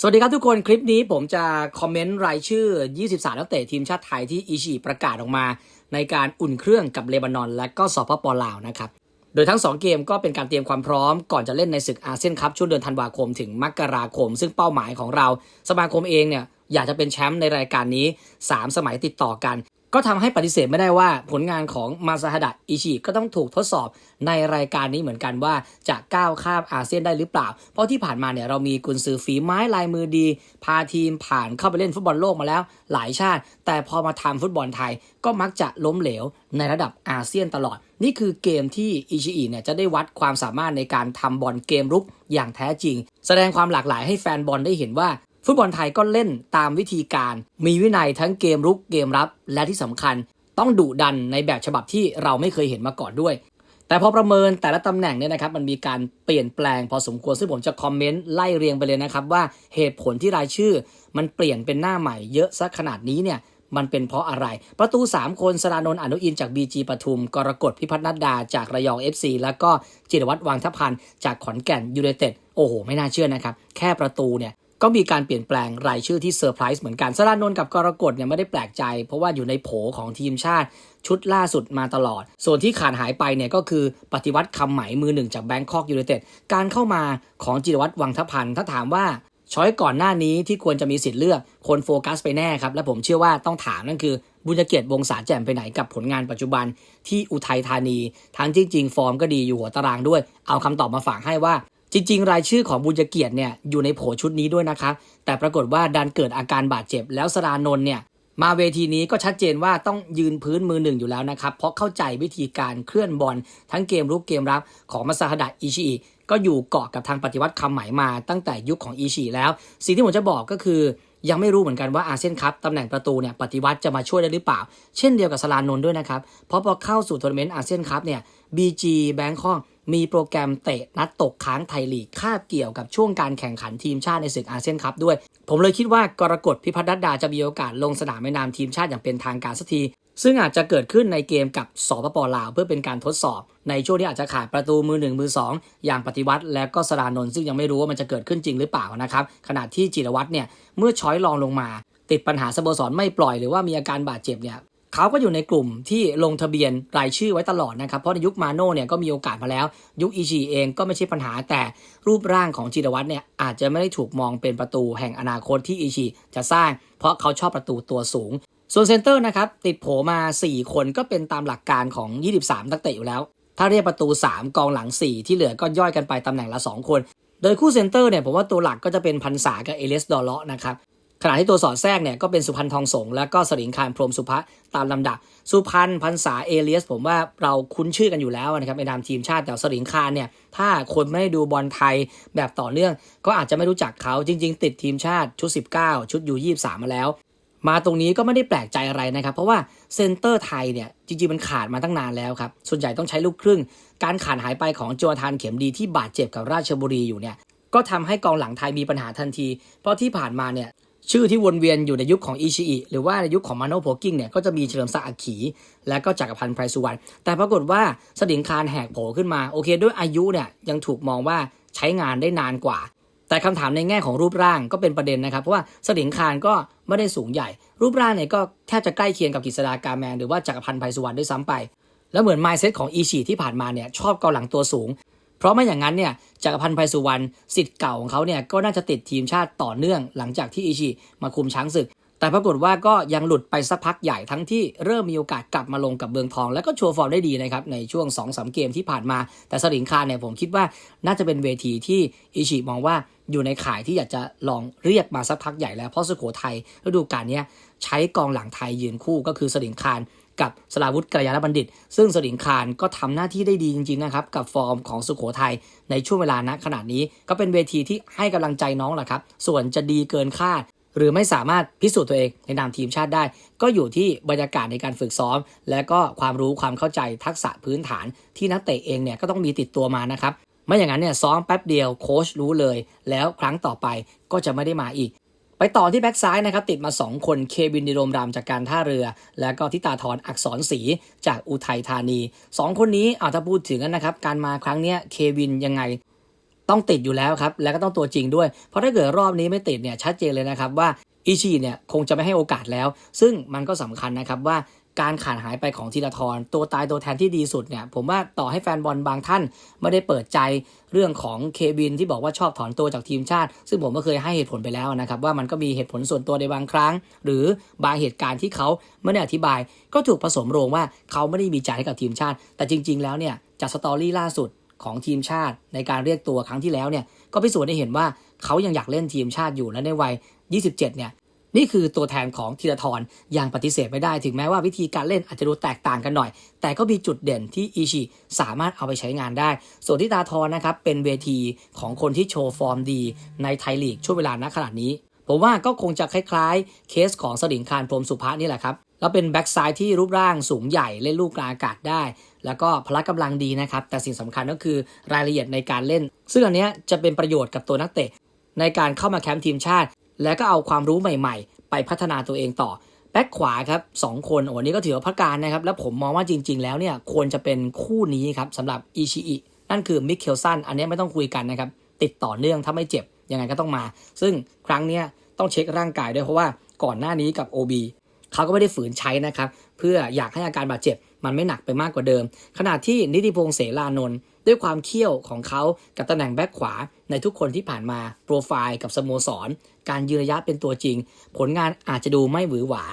สวัสดีครับทุกคนคลิปนี้ผมจะคอมเมนต์รายชื่อ 23 นักเตะทีมชาติไทยที่อิชิประกาศออกมา ในการอุ่นเครื่องกับเลบานอน และก็สปปลาวนะครับ โดยทั้ง 2 เกมก็เป็นการเตรียมความพร้อมก่อนจะเล่นในศึกอาเซียนคัพช่วงเดือนธันวาคมถึงมกราคม ซึ่งเป้าหมายของเราสมาคมเองเนี่ยอยากจะเป็นแชมป์ในรายการนี้ 3 สมัยติดต่อกัน ก็ทำให้ปฏิเสธไม่ได้ว่าผลงานของมาซาฮดะอิชิก็ต้องถูกทดสอบในรายการนี้เหมือนกันว่าจะก้าวข้ามอาเซียนได้หรือเปล่า เพราะที่ผ่านมาเนี่ยเรามีกุนซือฝีไม้ลายมือดี พาทีมผ่านเข้าไปเล่นฟุตบอลโลกมาแล้วหลายชาติ แต่พอมาทำฟุตบอลไทยก็มักจะล้มเหลวในระดับอาเซียนตลอด นี่คือเกมที่อิชิอิเนี่ยจะได้วัดความสามารถในการทำบอลเกมรุกอย่างแท้จริง แสดงความหลากหลายให้แฟนบอลได้เห็นว่า ฟุตบอลไทยก็เล่นตามวิธีการ มีวินัยทั้งเกมรุกเกมรับ และที่สำคัญต้องดุดันในแบบฉบับที่เราไม่เคยเห็นมาก่อนด้วย แต่พอประเมินแต่ละตำแหน่งเนี่ยนะครับ มันมีการเปลี่ยนแปลงพอสมควร ซึ่งผมจะคอมเมนต์ไล่เรียงไปเลยนะครับ ว่าเหตุผลที่รายชื่อ มันเปลี่ยนเป็นหน้าใหม่เยอะซะขนาดนี้เนี่ยมันเป็นเพราะอะไร ประตู 3 คนสรานนท์อนุอินจาก BG ปทุม กรกฎพิพัฒนัดดาจากระยอง FC แล้วก็จิรวัตรวังทพันธ์จากขอนแก่นยูไนเต็ดโอ้โห ไม่น่าเชื่อนะครับ แค่ประตูเนี่ย ก็มีการเปลี่ยนแปลงรายชื่อที่เซอร์ไพรส์เหมือนกันสรานนท์กับกรกฎเนี่ยไม่ได้แปลกใจ เพราะว่าอยู่ในโผของทีมชาติชุดล่าสุดมาตลอด ส่วนที่ขาดหายไปเนี่ยก็คือปฏิวัติคำไหมมือหนึ่งจากแบงคอกยูไนเต็ดการเข้ามาของจิรวัตรวังทพันธ์ถ้าถามว่าช้อยก่อนหน้านี้ที่ควรจะมีสิทธิ์เลือกคนโฟกัสไปแน่ครับ และผมเชื่อว่าต้องถามนั่นคือ บุญเกียรติวงศาแจ่มไปไหนกับผลงานปัจจุบันที่อุทัยธานี ทั้งจริง ๆ ฟอร์มก็ดีอยู่หัวตารางด้วย เอาคำตอบมาฝากให้ว่า จริง ๆ รายชื่อของบุญเกียรติเนี่ยอยู่ในโผชุดนี้ด้วยนะครับ แต่ปรากฏว่าดันเกิดอาการบาดเจ็บ แล้วสรานนท์เนี่ยมาเวทีนี้ก็ชัดเจนว่าต้องยืนพื้นมือหนึ่งอยู่แล้วนะครับ เพราะเข้าใจวิธีการเคลื่อนบอลทั้งเกมรุกเกมรับของมาซาฮดะอิชิอิก็อยู่เกาะกับทางปฏิวัติคำไหมมาตั้งแต่ยุคของอิชิแล้ว สิ่งที่ผมจะบอกก็คือ ยังไม่รู้เหมือนกันว่าอาเซียนคัพตำแหน่งประตูเนี่ยปฏิวัติจะมาช่วยได้หรือเปล่า เช่นเดียวกับสลานนท์ด้วยนะครับเพราะพอเข้าสู่ทัวร์นาเมนต์อาเซียนคัพเนี่ย BG แบงคอก มีโปรแกรมเตะนัดตกค้างไทยลีกคาบเกี่ยวกับช่วงการแข่งขันทีมชาติในศึกอาเซียนคัพด้วย ผมเลยคิดว่ากรกฎพิพัฒน์รัตดาจะมีโอกาสลงสนามในนามทีมชาติอย่างเป็นทางการสักที ซึ่งอาจจะเกิดขึ้นในเกมกับสปปลาว เพื่อเป็นการทดสอบ ในช่วงที่อาจจะขาดประตูมือหนึ่งมือสองอย่างปฏิวัติ และก็สรานนท์ซึ่งยังไม่รู้ว่ามันจะเกิดขึ้นจริงหรือเปล่านะครับขณะที่จิรวัตรเนี่ยเมื่อช้อยลองลงมา ติดปัญหาสโมสรไม่ปล่อยหรือว่ามีอาการบาดเจ็บเนี่ย เขาก็อยู่ในกลุ่มที่ลงทะเบียนรายชื่อไว้ตลอดนะครับ เพราะในยุคมาโน่เนี่ยก็มีโอกาสมาแล้ว ยุคอีชีเองก็ไม่ใช่ปัญหาแต่รูปร่างของจิรวัตรเนี่ยอาจจะไม่ได้ถูกมองเป็นประตูแห่งอนาคตที่อีชีจะสร้าง เพราะเขาชอบประตูตัวสูง ส่วนเซนเตอร์นะครับติดโผมา 4 คนก็เป็นตามหลักการของ 23 นักเตะอยู่แล้ว ถ้าเรียกประตู 3 กองหลัง 4 ที่เหลือก็ย่อยกันไปตำแหน่งละ 2 คน โดยคู่เซนเตอร์เนี่ยผมว่าตัวหลักก็จะเป็นพันษากับเอเลสดอเลาะนะครับ ขณะที่ตัวสอดแทรกเนี่ยก็เป็นสุพันธ์ทองสงแล้วก็สริงคารพรมสุภะตามลำดับ สุพันธ์พันษาเอเลียส ผมว่าเราคุ้นชื่อกันอยู่แล้วนะครับในนามทีมชาติแต่สริงคารเนี่ยถ้าคนไม่ได้ดูบอลไทยแบบต่อเนื่อง ก็อาจจะไม่รู้จักเขาจริง ๆ ติดทีมชาติชุด 19 ชุดยู23มาแล้ว มาตรงนี้ก็ไม่ได้แปลกใจอะไรนะครับ เพราะว่าเซนเตอร์ไทยเนี่ยจริงๆมันขาดมาตั้งนานแล้วครับส่วนใหญ่ต้องใช้ลูกครึ่ง การขาดหายไปของโจทานเข็มดีที่บาดเจ็บกับราชบุรีอยู่เนี่ยก็ทำให้กองหลังไทยมีปัญหาทันที เพราะที่ผ่านมาเนี่ย ชื่อที่วนเวียนอยู่ในยุคของอิชิอิหรือว่าในยุคของมาโนโพกิ้งเนี่ยก็จะมีเฉลิมศักดิ์อักขี และก็จักรพันธ์ไพรสุวรรณแต่ปรากฏว่าสดิงคารแหกโผขึ้นมาโอเคด้วยอายุเนี่ยยังถูกมองว่าใช้งานได้นานกว่า แต่คำถามในแง่ของรูปร่างก็เป็นประเด็นนะครับ เพราะว่าสดิงคารก็ไม่ได้สูงใหญ่ รูปร่างเนี่ยก็แทบจะใกล้เคียงกับกฤษดากาแมนหรือว่าจักรพันธ์ไพรสุวรรณด้วยซ้ำไปแล้วเหมือนไมซ์เซตของอีชีที่ผ่านมาเนี่ยชอบเกาหลังตัวสูง เพราะไม่อย่างนั้นเนี่ยจักรพันธ์ไพสุวรรณสิทธิ์เก่าของเขาเนี่ยก็น่าจะติดทีมชาติต่อเนื่องหลังจากที่อิชิมาคุมช้างศึก แต่ปรากฏว่าก็ยังหลุดไปสักพักใหญ่ทั้งที่เริ่มมีโอกาสกลับมาลงกับเบืองทอง แล้วก็โชว์ฟอร์มได้ดีนะครับในช่วง2อสเกมที่ผ่านมา แต่สลิงคารเนี่ยผมคิดว่าน่าจะเป็นเวทีที่อิชิมองว่าอยู่ในข่ายที่อยากจะลองเรียกมาสักพักใหญ่แล้วเพราะสุโขทัยฤดูกาลนี้ใช้กองหลังไทยยืนคู่ก็คือสลิงคาร กับสลาวุธกัลยาณบัณฑิต ซึ่งสลิงคารก็ทำหน้าที่ได้ดีจริงๆนะครับกับฟอร์มของสุโขทัยในช่วงเวลาณขนาดนี้ ก็เป็นเวทีที่ให้กำลังใจน้องแหละครับ ส่วนจะดีเกินคาด หรือไม่สามารถพิสูจน์ตัวเองในนามทีมชาติได้ ก็อยู่ที่บรรยากาศในการฝึกซ้อม และก็ความรู้ความเข้าใจทักษะพื้นฐาน ที่นักเตะเองเนี่ยก็ต้องมีติดตัวมานะครับไม่อย่างนั้นเนี่ยซ้อมแป๊บเดียวโค้ชรู้เลย แล้วครั้งต่อไปก็จะไม่ได้มาอีก ไปต่อที่แบ็กซ้ายนะครับติดมา 2 คนเควินดิโรมรามจากการท่าเรือ แล้วก็ทิตาธรอักษรศรีจากอุทัยธานี 2 คนนี้อาจจะพูดถึงกันนะครับ การมาครั้งเนี้ยเควินยังไงต้องติดอยู่แล้วครับ แล้วก็ต้องตัวจริงด้วย เพราะถ้าเกิดรอบนี้ไม่ติดเนี่ยชัดเจนเลยนะครับว่าอิชิเนี่ยคงจะไม่ให้โอกาสแล้ว ซึ่งมันก็สำคัญนะครับว่า การขาดหายไปของธีรทรตัวตายตัวแทนที่ดีสุดเนี่ยผมว่าต่อให้แฟนบอลบางท่านไม่ได้เปิดใจเรื่องของเคบินที่บอกว่าชอบถอนตัวจากทีมชาติ ซึ่งผมก็เคยให้เหตุผลไปแล้วนะครับ ว่ามันก็มีเหตุผลส่วนตัวในบางครั้ง หรือบางเหตุการณ์ที่เขาไม่ได้อธิบาย ก็ถูกผสมโรงว่าเขาไม่ได้มีใจให้กับทีมชาติ แต่จริง ๆ แล้วเนี่ยจากสตอรี่ล่าสุดของทีมชาติในการเรียกตัวครั้งที่แล้วเนี่ยก็พิสูจน์ให้เห็นว่าเขายังอยากเล่นทีมชาติอยู่และในวัย 27 เนี่ย นี่คือตัวแทนของธีรทรยังปฏิเสธไม่ได้ถึงแม้ว่าวิธีการเล่นอาจจะดูแตกต่างกันหน่อย แต่ก็มีจุดเด่นที่อิชิสามารถเอาไปใช้งานได้ ส่วนที่ตาทรนะครับเป็นเวทีของคนที่โชว์ฟอร์มดี ในไทยลีกช่วงเวลาณขนาดนี้ ผมว่าก็คงจะคล้ายๆ เคสของสลิงคารพรหมสุภานี่แหละครับแล้วเป็นแบ็กซ้ายที่รูปร่างสูงใหญ่เล่นลูกกลางอากาศได้ แล้วก็พละกำลังดีนะครับ แต่สิ่งสำคัญก็คือรายละเอียดในการเล่น ซึ่งอันนี้จะเป็นประโยชน์กับตัวนักเตะ ในการเข้ามาแคมป์ทีมชาติ แล้วก็เอาความรู้ใหม่ๆ ไปพัฒนาตัวเองต่อ แบ็คขวาครับสองคนโอ้นี่ก็ถือว่าพักการนะครับ แล้วผมมองว่าจริง ๆ แล้วเนี่ยควรจะเป็นคู่นี้ครับสำหรับอิชิอินั่นคือมิเคลสันอันนี้ไม่ต้องคุยกันนะครับติดต่อเนื่องถ้าไม่เจ็บยังไงก็ต้องมา ซึ่งครั้งนี้ต้องเช็คร่างกายด้วยเพราะว่าก่อนหน้านี้กับ OB เขาก็ไม่ได้ฝืนใช้นะครับ เพื่ออยากให้อาการบาดเจ็บ มันไม่หนักไปมากกว่าเดิม ขณะที่นิติพงษ์เสรานนท์ ด้วยความเขี้ยวของเขากับตำแหน่งแบ็คขวาในทุกคนที่ผ่านมาโปรไฟล์กับสโมสร การยืนระยะเป็นตัวจริง ผลงานอาจจะดูไม่หวือหวา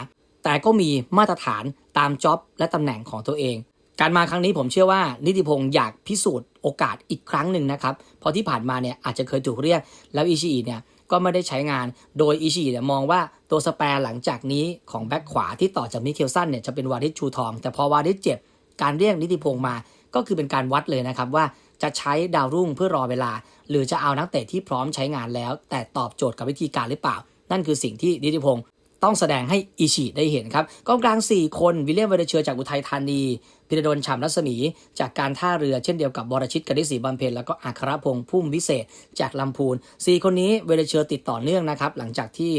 แต่ก็มีมาตรฐานตามจ็อบและตำแหน่งของตัวเอง การมาครั้งนี้ผมเชื่อว่านิติพงษ์อยากพิสูจน์โอกาสอีกครั้งหนึ่งนะครับเพราะที่ผ่านมาเนี่ยอาจจะเคยถูกเรียกแล้วอิชิอิเนี่ยก็ไม่ได้ใช้งาน โดยอิชิอิเนี่ยมองว่าตัวสแปร์หลังจากนี้ของแบ็คขวาที่ต่อจากมิเคลสันเนี่ยจะเป็นวาริสชูทอง แต่พอวาริสเจ็บการเรียกนิติพงษ์มา ก็คือเป็นการวัดเลยนะครับว่าจะใช้ดาวรุ่งเพื่อรอเวลา หรือจะเอานักเตะที่พร้อมใช้งานแล้ว แต่ตอบโจทย์กับวิธีการหรือเปล่า นั่นคือสิ่งที่นิติพงศ์ต้องแสดงให้อิชิได้เห็นครับกองกลาง 4 คนวิลเลียมเวเดเชอร์จากอุทัยธานีพิรดลฉ่ำรัศมี จากการท่าเรือเช่นเดียวกับบรชิตกนิษศรีบำเพ็ญแล้วก็อัครพงษ์พุ่มวิเศษจากลำพูน 4 คนนี้เวเดเชอร์ติดต่อเนื่องนะครับหลังจากที่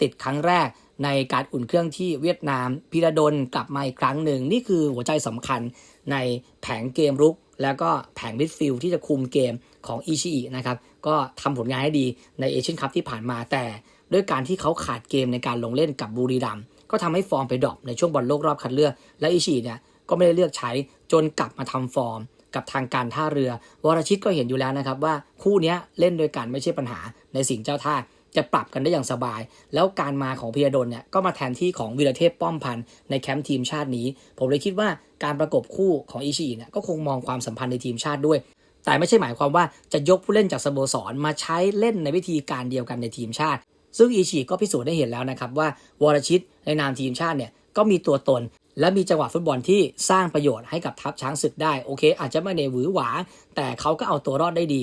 ติดครั้งแรกในการอุ่นเครื่องที่เวียดนามพิรดลกลับมาอีกครั้งหนึ่ง นี่คือหัวใจสำคัญ ในแผงเกมรุก แล้วก็แผงมิดฟิลที่จะคุมเกมของอิชิอินะครับ ก็ทำผลงานให้ดีในเอเชียนคัพที่ผ่านมาแต่ ด้วยการที่เขาขาดเกมในการลงเล่นกับบุรีรัมย์ก็ทำให้ฟอร์มไปดรอปในช่วงบอลโลกรอบคัดเลือก และอิชิเนี่ยก็ไม่ได้เลือกใช้จนกลับมาทำฟอร์มกับทางการท่าเรือ วรชิตก็เห็นอยู่แล้วนะครับว่าคู่นี้เล่นโดยกันไม่ใช่ปัญหาในสิ่งเจ้าท่า จะปรับกันได้อย่างสบาย แล้วการมาของพียดลเนี่ยก็มาแทนที่ของวีรเทพป้อมพันธ์ในแคมป์ทีมชาตินี้ ผมเลยคิดว่าการประกบคู่ของอิชิเนี่ยก็คงมองความสัมพันธ์ในทีมชาติด้วย แต่ไม่ใช่หมายความว่าจะยกผู้เล่นจากสโมสรมาใช้เล่นในวิธีการเดียวกันในทีมชาติ ซึ่งอิชิก็พิสูจน์ได้เห็นแล้วนะครับว่าวรชิตในนามทีมชาติเนี่ยก็มีตัวตนและมีจังหวะฟุตบอลที่สร้างประโยชน์ให้กับทัพช้างศึกได้ โอเค อาจจะไม่ในหวือหวา แต่เขาก็เอาตัวรอดได้ดี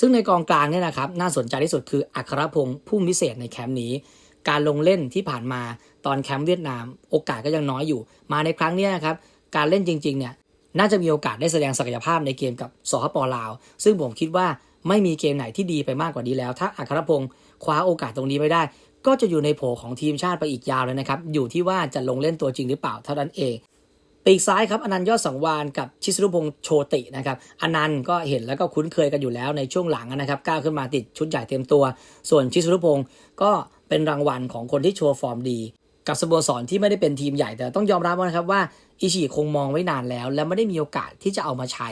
ซึ่งในกองกลางเนี่ยนะครับน่าสนใจที่สุดคืออัครพงษ์ผู้พิเศษในแคมป์นี้ การลงเล่นที่ผ่านมาตอนแคมป์เวียดนาม โอกาสก็ยังน้อยอยู่ มาในครั้งนี้นะครับการเล่นจริงๆเนี่ยน่าจะมีโอกาสได้แสดงศักยภาพในเกมกับสหปลาว ซึ่งผมคิดว่าไม่มีเกมไหนที่ดีไปมากกว่านี้แล้ว ถ้าอัครพงษ์คว้าโอกาสตรงนี้ไม่ได้ ก็จะอยู่ในโผของทีมชาติไปอีกยาวเลยนะครับอยู่ที่ว่าจะลงเล่นตัวจริงหรือเปล่าเท่านั้นเอง ปีกซ้ายครับอนันต์ยอดสังวานกับชิสรุพงษ์โชตินะครับอนันต์ก็เห็นแล้วก็คุ้นเคยกันอยู่แล้วในช่วงหลังนะครับก้าวขึ้นมาติดชุดใหญ่เต็มตัว ส่วนชิสรุพงษ์ก็เป็นรางวัลของคนที่โชว์ฟอร์มดี กับสโมสรที่ไม่ได้เป็นทีมใหญ่แต่ต้องยอมรับนะครับว่าอิชิคงมองไว้นานแล้ว และไม่ได้มีโอกาสที่จะเอามาใช้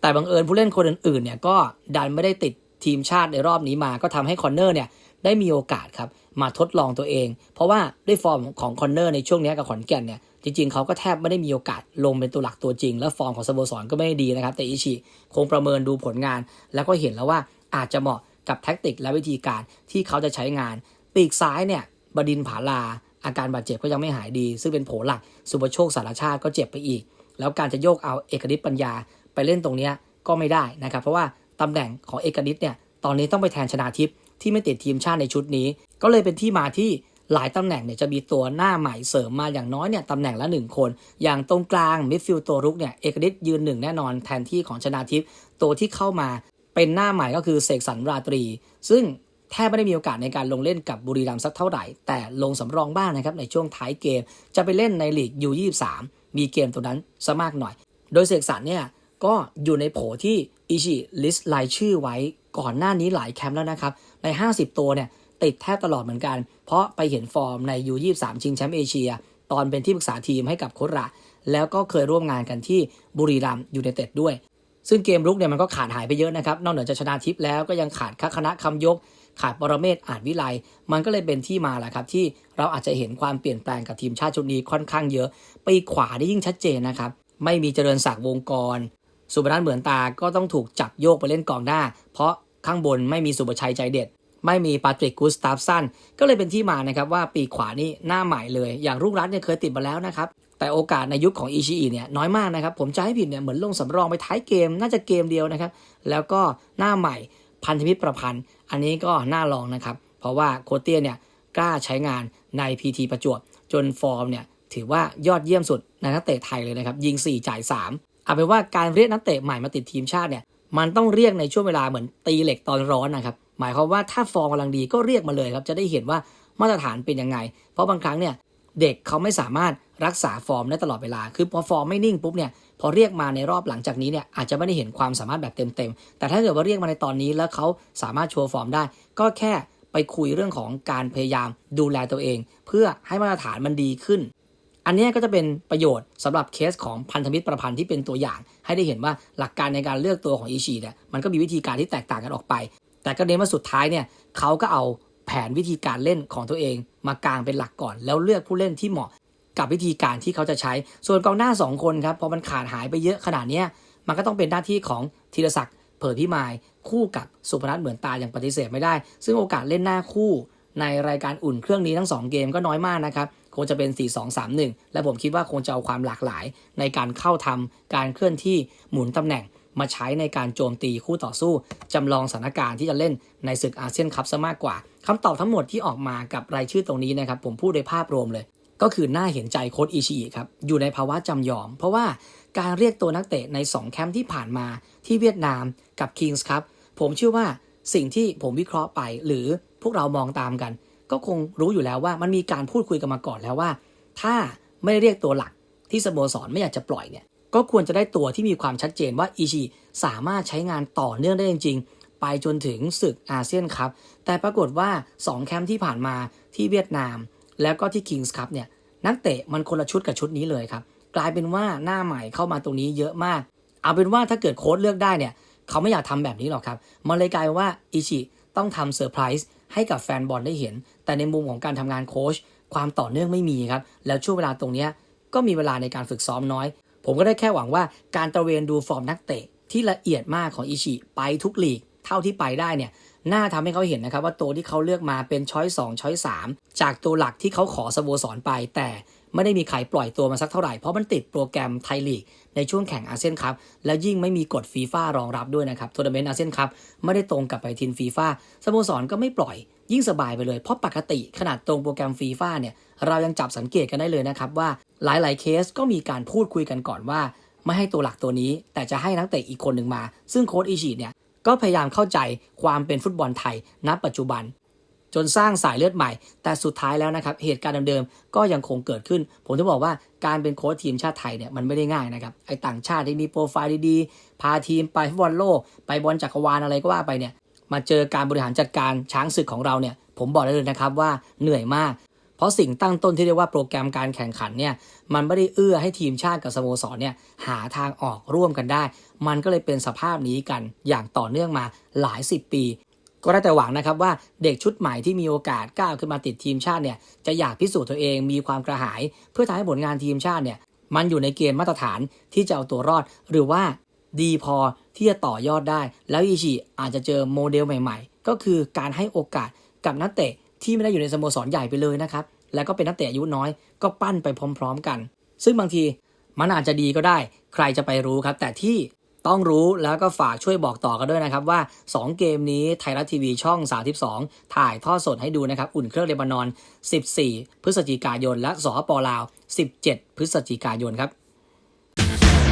แต่บังเอิญผู้เล่นคนอื่นๆเนี่ยก็ดันไม่ได้ติดทีมชาติในรอบนี้มาก็ทำให้คอนเนอร์เนี่ยได้มีโอกาสครับมาทดลองตัวเอง เพราะว่าด้วยฟอร์มของคอนเนอร์ในช่วงนี้กับขอนแก่นเนี่ย จริงๆ เขาก็แทบไม่ได้มีโอกาสลงเป็นตัวหลักตัวจริง และฟอร์มของสโมสรก็ไม่ได้ดีนะครับ แต่อิชิคงประเมินดูผลงาน แล้วก็เห็นแล้วว่าอาจจะเหมาะกับแท็กติกและวิธีการที่เขาจะใช้งาน ปีกซ้ายเนี่ยบดินผาลา อาการบาดเจ็บก็ยังไม่หายดี ซึ่งเป็นโผหลักสุปโชคสารชาติก็เจ็บไปอีก แล้วการจะโยกเอาเอกนิตปัญญาไปเล่นตรงนี้ก็ไม่ได้นะครับ เพราะว่าตำแหน่งของเอกนิตเนี่ยตอนนี้ต้องไปแทนชนาทิพย์ที่ไม่ติดทีมชาติในชุดนี้ ก็เลยเป็นที่มาที่ หลายตำแหน่งเนี่ยจะมีตัวหน้าใหม่เสริมมาอย่างน้อยเนี่ยตำแหน่งละหนึ่งคน อย่างตรงกลางมิดฟิลด์ตัวรุกเนี่ยเอกนิตยืนหนึ่งแน่นอนแทนที่ของชนาทิพย์ตัวที่เข้ามาเป็นหน้าใหม่ก็คือเสกสรรราตรี ซึ่งแทบไม่ได้มีโอกาสในการลงเล่นกับบุรีรัมย์สักเท่าไหร่ แต่ลงสำรองบ้างนะครับในช่วงท้ายเกม จะไปเล่นในลีก U23 มีเกมตัวนั้นซะมากหน่อย โดยเสกสรรเนี่ยก็อยู่ในโผที่อิชิลิสต์รายชื่อไว้ก่อนหน้านี้หลายแคมป์แล้วนะครับใน 50 ตัวเนี่ย ติดแทบตลอดเหมือนกัน เพราะไปเห็นฟอร์มใน U23 ชิงแชมป์เอเชีย ตอนเป็นที่ปรึกษาทีมให้กับโคระ แล้วก็เคยร่วมงานกันที่บุรีรัมย์ยูไนเต็ดด้วย ซึ่งเกมรุกเนี่ยมันก็ขาดหายไปเยอะนะครับ นอกเหนือจากชนะทิพย์แล้วก็ยังขาดคัคณะคำยก ขาดปรเมศอาจวิไล มันก็เลยเป็นที่มาแหละครับที่เราอาจจะเห็นความเปลี่ยนแปลงกับทีมชาติชุดนี้ค่อนข้างเยอะ ปีขวาได้ยิ่งชัดเจนนะครับ ไม่มีเจริญศักดิ์วงกร สุพนัทเหมือนตาก็ต้องถูกจับโยกไปเล่นกองหน้า เพราะข้างบนไม่มีสุประชัยใจเด็ด ไม่มีปาตริกกูสตาฟสันก็เลยเป็นที่มานะครับว่าปีขวานี่หน้าใหม่เลย อย่างรุ่งรัตน์เนี่ยเคยติดมาแล้วนะครับ แต่โอกาสในยุคของอิชิอิเนี่ยน้อยมากนะครับ ผมจะให้ผิดเนี่ยเหมือนลงสำรองไปท้ายเกม น่าจะเกมเดียวนะครับ แล้วก็หน้าใหม่พันธมิตรประพันธ์ อันนี้ก็น่าลองนะครับ เพราะว่าโคเตียเนี่ยกล้าใช้งานใน PT ประจวบจนฟอร์มเนี่ยถือว่ายอดเยี่ยมสุดในนักเตะไทยเลยนะครับ ยิง 4 จ่าย 3 เอาเป็นว่าการเรียกนักเตะใหม่มาติดทีมชาติเนี่ยมันต้องเรียกในช่วงเวลาเหมือนตีเหล็กตอนร้อนนะครับ หมายความว่าถ้าฟอร์มกำลังดีก็เรียกมาเลยครับจะได้เห็นว่ามาตรฐานเป็นยังไง เพราะบางครั้งเนี่ยเด็กเขาไม่สามารถรักษาฟอร์มได้ตลอดเวลา คือพอฟอร์มไม่นิ่งปุ๊บเนี่ยพอเรียกมาในรอบหลังจากนี้เนี่ยอาจจะไม่ได้เห็นความสามารถแบบเต็มๆ แต่ถ้าเกิดว่าเรียกมาในตอนนี้แล้วเขาสามารถโชว์ฟอร์มได้ ก็แค่ไปคุยเรื่องของการพยายามดูแลตัวเอง เพื่อให้มาตรฐานมันดีขึ้น อันนี้ก็จะเป็นประโยชน์สำหรับเคสของพันธมิตรประพันธ์ที่เป็นตัวอย่าง ให้ได้เห็นว่าหลักการในการเลือกตัวของอิชิเนี่ยมันก็มีวิธีการที่แตกต่างกันออกไป แต่ก็เน้นว่าสุดท้ายเนี่ยเขาก็เอาแผนวิธีการเล่นของตัวเองมากางเป็นหลักก่อน แล้วเลือกผู้เล่นที่เหมาะกับวิธีการที่เขาจะใช้ ส่วนกองหน้า 2 คนครับพอมันขาดหายไปเยอะขนาดนี้มันก็ต้องเป็นหน้าที่ของธีรศักดิ์เผิดพิมายคู่กับสุพนัทเหมือนตาอย่างปฏิเสธไม่ได้ ซึ่งโอกาสเล่นหน้าคู่ในรายการอุ่นเครื่องนี้ทั้ง 2 เกมก็น้อยมากนะครับคงจะเป็น 4-2-3-1 และผมคิดว่าคงจะเอาความหลากหลายในการเข้าทำการเคลื่อนที่หมุนตำแหน่ง มาใช้ในการโจมตีคู่ต่อสู้จำลองสถานการณ์ที่จะเล่นในศึกอาเซียนคัพซะมากกว่าคำตอบทั้งหมดที่ออกมากับรายชื่อตรงนี้นะครับผมพูดโดยภาพรวมเลย ก็คือน่าเห็นใจโค้ชอิชิอิครับอยู่ในภาวะจำยอม เพราะว่าการเรียกตัวนักเตะใน 2 แคมป์ที่ผ่านมาที่เวียดนามกับคิงส์ครับผมเชื่อว่าสิ่งที่ผมวิเคราะห์ไป หรือพวกเรามองตามกัน ก็คงรู้อยู่แล้วว่ามันมีการพูดคุยกันมาก่อนแล้วว่า ถ้าไม่เรียกตัวหลักที่สโมสรไม่อยากจะปล่อยเนี่ย ก็ควรจะได้ตัวที่มีความชัดเจนว่าอิชิสามารถใช้งานต่อเนื่องได้จริง ๆ ไปจนถึงศึกอาเซียนครับ แต่ปรากฏว่า 2 แคมป์ที่ผ่านมาที่เวียดนาม แล้วก็ที่คิงส์ครับเนี่ยนักเตะมันคนละชุดกับชุดนี้เลยครับ กลายเป็นว่าหน้าใหม่เข้ามาตรงนี้เยอะมาก เอาเป็นว่าถ้าเกิดโค้ดเลือกได้เนี่ยเขาไม่อยากทำแบบนี้หรอกครับ มันเลยกลายว่าอิชิต้องทำเซอร์ไพรส์ให้กับแฟนบอลได้เห็น แต่ในมุมของการทำงานโค้ชความต่อเนื่องไม่มีครับ แล้วช่วงเวลาตรงนี้ก็มีเวลาในการฝึกซ้อมน้อย ผมก็ได้แค่หวังว่าการตระเวนดูฟอร์มนักเตะที่ละเอียดมากของอิชิไปทุกลีก เท่าที่ไปได้เนี่ยน่าทำให้เขาเห็นนะครับว่าตัวที่เขาเลือกมาเป็นช้อยสองช้อยสามจากตัวหลักที่เขาขอสโมสรไป แต่ไม่ได้มีใครปล่อยตัวมาสักเท่าไหร่ เพราะมันติดโปรแกรมไทยลีก ในช่วงแข่งอาเซียนคัพแล้วยิ่งไม่มีกฎฟีฟ่ารองรับด้วยนะครับทัวร์นาเมนต์อาเซียนคัพไม่ได้ตรงกับไปทินฟีฟ่าสโมสรก็ไม่ปล่อย ยิ่งสบายไปเลย เพราะปกติขนาดตรงโปรแกรมฟีฟ่าเนี่ย เรายังจับสังเกตกันได้เลยนะครับว่าหลายๆเคสก็มีการพูดคุยกันก่อนว่า ไม่ให้ตัวหลักตัวนี้ แต่จะให้นักเตะอีกคนหนึ่งมา ซึ่งโค้ชอิชิเนี่ยก็พยายามเข้าใจความเป็นฟุตบอลไทยณปัจจุบัน จนสร้างสายเลือดใหม่ แต่สุดท้ายแล้วนะครับเหตุการณ์เดิมๆก็ยังคงเกิดขึ้น ผมจะบอกว่าการเป็นโค้ชทีมชาติไทยเนี่ยมันไม่ได้ง่ายนะครับไอ้ต่างชาติที่มีโปรไฟล์ดีๆพาทีมไปฟุตบอลโลก ไปบอลจักรวาลอะไรก็ว่าไปเนี่ยมาเจอการบริหารจัดการช้างศึกของเราเนี่ยผมบอกได้เลยนะครับว่าเหนื่อยมาก เพราะสิ่งตั้งต้นที่เรียกว่าโปรแกรมการแข่งขันเนี่ยมันไม่ได้เอื้อให้ทีมชาติกับสโมสรเนี่ยหาทางออกร่วมกันได้ มันก็เลยเป็นสภาพนี้กันอย่างต่อเนื่องมาหลายสิบปี ก็ได้แต่หวังนะครับว่าเด็กชุดใหม่ที่มีโอกาสก้าวขึ้นมาติดทีมชาติเนี่ยจะอยากพิสูจน์ตัวเองมีความกระหาย เพื่อทำให้ผลงานทีมชาติเนี่ยมันอยู่ในเกณฑ์มาตรฐานที่จะเอาตัวรอด หรือว่าดีพอที่จะต่อยอดได้ แล้วอิชิอาจจะเจอโมเดลใหม่ ๆ ก็คือการให้โอกาสกับนักเตะ ที่ไม่ได้อยู่ในสโมสรใหญ่ไปเลยนะครับ แล้วก็เป็นนักเตะอายุน้อยก็ปั้นไปพร้อม ๆกัน ซึ่งบางทีมันอาจจะดีก็ได้ ใครจะไปรู้ครับ แต่ที่ต้องรู้แล้วก็ฝากช่วยบอกต่อกันด้วยนะครับว่า 2 เกมนี้ไทยรัฐทีวีช่อง 32 ถ่ายทอดสดให้ดูนะครับ อุ่นเครื่องเลบานอน 14 พฤศจิกายน และสหปลาว 17 พฤศจิกายนครับ